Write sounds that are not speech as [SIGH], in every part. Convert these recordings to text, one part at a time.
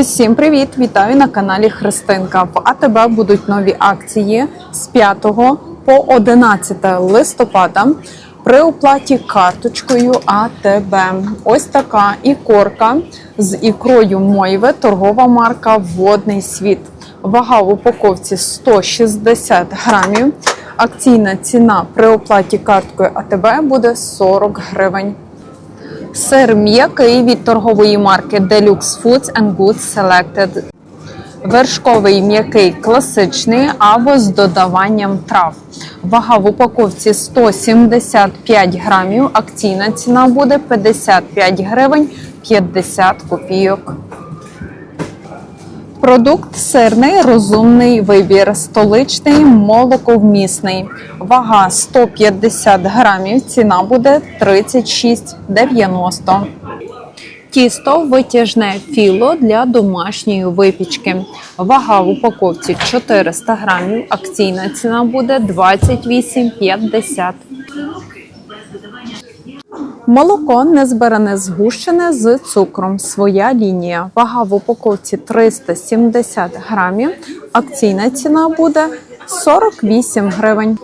Усім привіт! Вітаю на каналі Христинка. В АТБ будуть нові акції з 5 по 11 листопада при оплаті карточкою АТБ. Ось така ікорка з ікрою Мойве, торгова марка Водний світ. Вага в упаковці 160 грамів. Акційна ціна при оплаті карткою АТБ буде 40 гривень. Сир м'який від торгової марки Deluxe Foods and Goods Selected. Вершковий м'який класичний або з додаванням трав. Вага в упаковці 175 грамів. Акційна ціна буде 55 гривень 50 копійок. Продукт сирний, розумний вибір, столичний, молоковмісний. Вага 150 грамів, ціна буде 36,90. Тісто витяжне філо для домашньої випічки. Вага в упаковці 400 грамів, акційна ціна буде 28,50. Молоко незбиране згущене з цукром. Своя лінія. Вага в упаковці 370 грамів. Акційна ціна буде 48 гривень.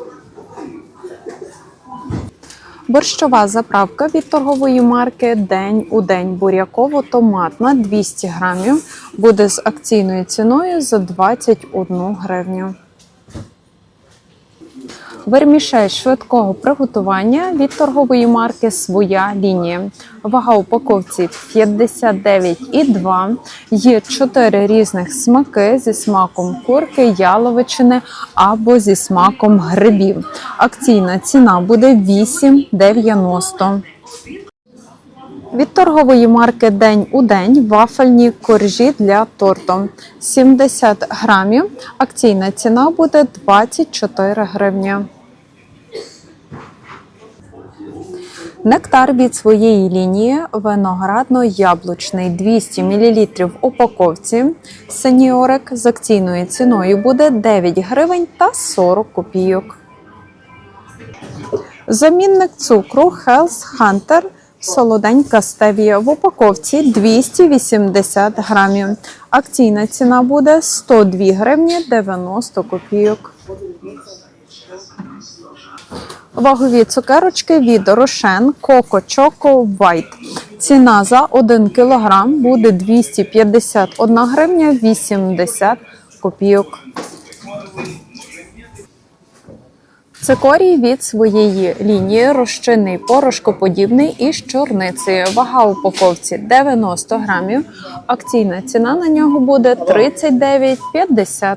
Борщова заправка від торгової марки День у день буряково-томатна 200 грамів буде з акційною ціною за 21 гривню. Вермішель швидкого приготування від торгової марки Своя лінія. Вага упаковці 59,2. Є 4 різних смаки зі смаком курки, яловичини або зі смаком грибів. Акційна ціна буде 8,90. Від торгової марки День у день вафельні коржі для торту 70 грамів. Акційна ціна буде 24 гривні. Нектар від своєї лінії виноградно-яблучний 200 мл в упаковці. Сеньорик з акційною ціною буде 9 гривень та 40 копійок. Замінник цукру Health Hunter солоденька стевія в упаковці 280 грамів. Акційна ціна буде 102 гривні 90 копійок. Вагові цукерочки від Рошен Coco Choco White. Ціна за 1 кг буде 251 гривня 80 копійок. Цикорій від своєї лінії розчинний порошкоподібний із чорницею. Вага упаковці 90 грамів. Акційна ціна на нього буде 39,50.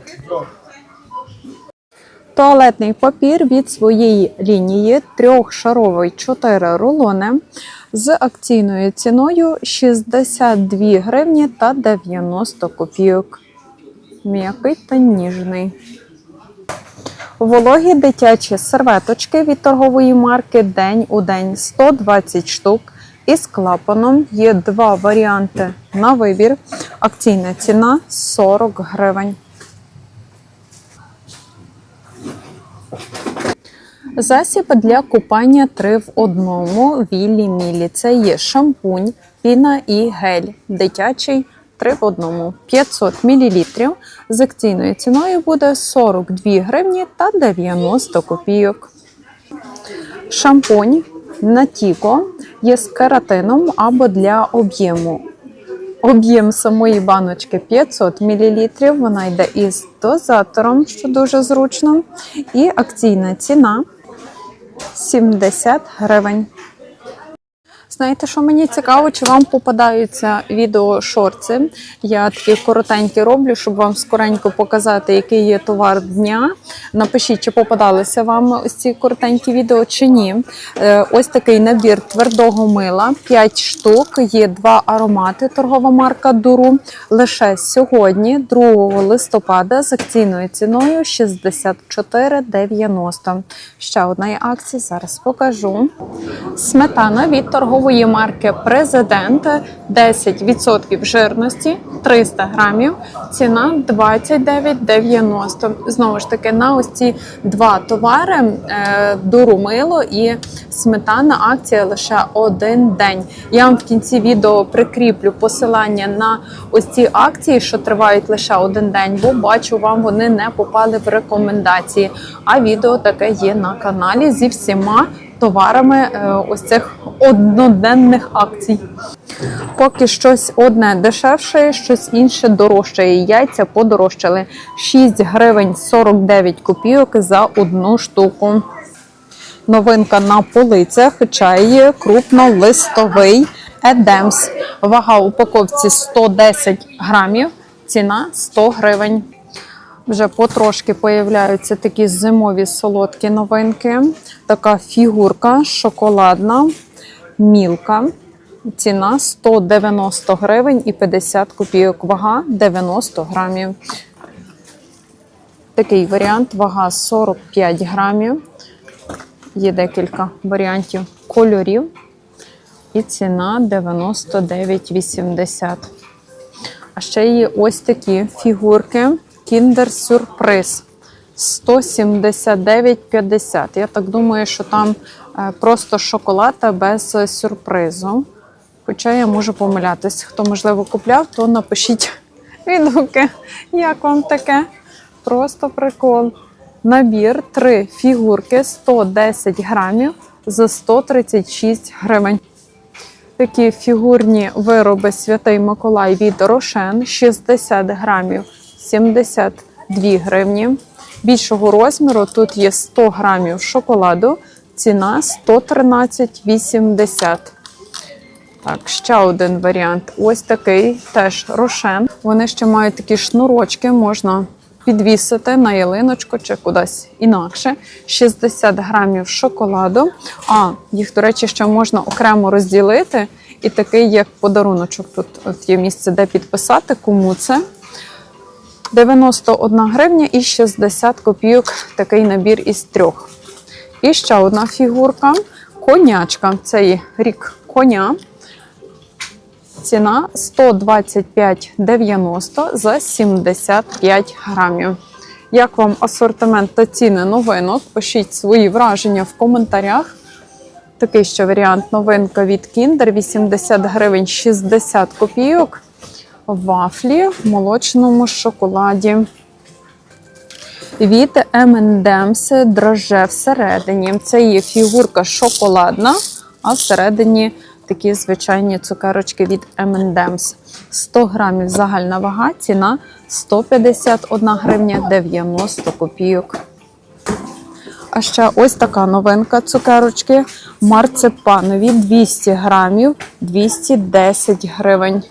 Туалетний папір від своєї лінії трьохшаровий 4 рулони з акційною ціною 62 гривні та 90 копійок. М'який та ніжний. Вологі дитячі серветочки від торгової марки День у день 120 штук. Із клапаном є два варіанти на вибір. Акційна ціна 40 гривень. Засіб для купання 3 в одному Віллі Мілі. Це є шампунь, піна і гель. Дитячий 3 в одному 500 мл. З акційною ціною буде 42 гривні та 90 копійок. Шампунь Натіко є з кератином або для об'єму. Об'єм самої баночки 500 мл. Вона йде із дозатором, що дуже зручно. І акційна ціна 70 гривень. Знаєте, що мені цікаво, чи вам попадаються відео шорти? Я такі коротенькі роблю, щоб вам скоренько показати, який є товар дня. Напишіть, чи попадалися вам ось ці коротенькі відео чи ні. Е, Ось такий набір твердого мила, 5 штук, є два аромати, торгова марка Дуру. Лише сьогодні, 2 листопада, з акційною ціною 64,90. Ще одна є акція, зараз покажу. Сметана від торгової торгової марки Президент 10% жирності 300 грамів. Ціна 29,90. Знову ж таки, на ось ці два товари е, дурумило і сметана акція лише один день. Я вам в кінці відео прикріплю посилання на ось ці акції, що тривають лише один день, бо бачу, вам вони не попали в рекомендації. А відео таке є на каналі зі всіма товарами е, ось цих одноденних акцій. Поки щось одне дешевше, щось інше дорожче. Яйця подорожчали 6 гривень 49 копійок за одну штуку. Новинка на полицях чай крупнолистовий Едемс. Вага упаковці 110 грамів, ціна 100 гривень. Вже потрошки появляються такі зимові солодкі новинки. Така фігурка шоколадна, мілка. Ціна 190 гривень і 50 копійок. Вага 90 грамів. Такий варіант, вага 45 грамів. Є декілька варіантів кольорів. І ціна 99,80. А ще є ось такі фігурки Kinder Surprise 179,50. Я так думаю, що там е, просто шоколад без сюрпризу. Хоча я можу помилятись. Хто, можливо, купляв, то напишіть [LAUGHS] відгуки, як вам таке. Просто прикол. Набір 3 фігурки 110 грамів за 136 гривень. Такі фігурні вироби Святий Миколай від Рошен 60 грамів 72 гривні. Більшого розміру тут є 100 грамів шоколаду, ціна 113,80. Так, ще один варіант. Ось такий теж рошен. Вони ще мають такі шнурочки, можна підвісити на ялиночку чи кудись інакше. 60 грамів шоколаду. А, їх, до речі, ще можна окремо розділити. І такий як подаруночок. Тут от є місце, де підписати, кому це. 91 гривня і 60 копійок такий набір із трьох. І ще одна фігурка. Конячка. Це є рік коня. Ціна 125,90 за 75 грамів. Як вам асортимент та ціни новинок? Пишіть свої враження в коментарях. Такий ще варіант новинка від Kinder 80 гривень 60 копійок. Вафлі в молочному шоколаді. Від M&M's драже всередині. Це є фігурка шоколадна, а всередині такі звичайні цукерочки від M&M's. 100 грамів загальна вага, ціна 151 гривня 90 копійок. А ще ось така новинка цукерочки марципанові 200 грамів 210 гривень.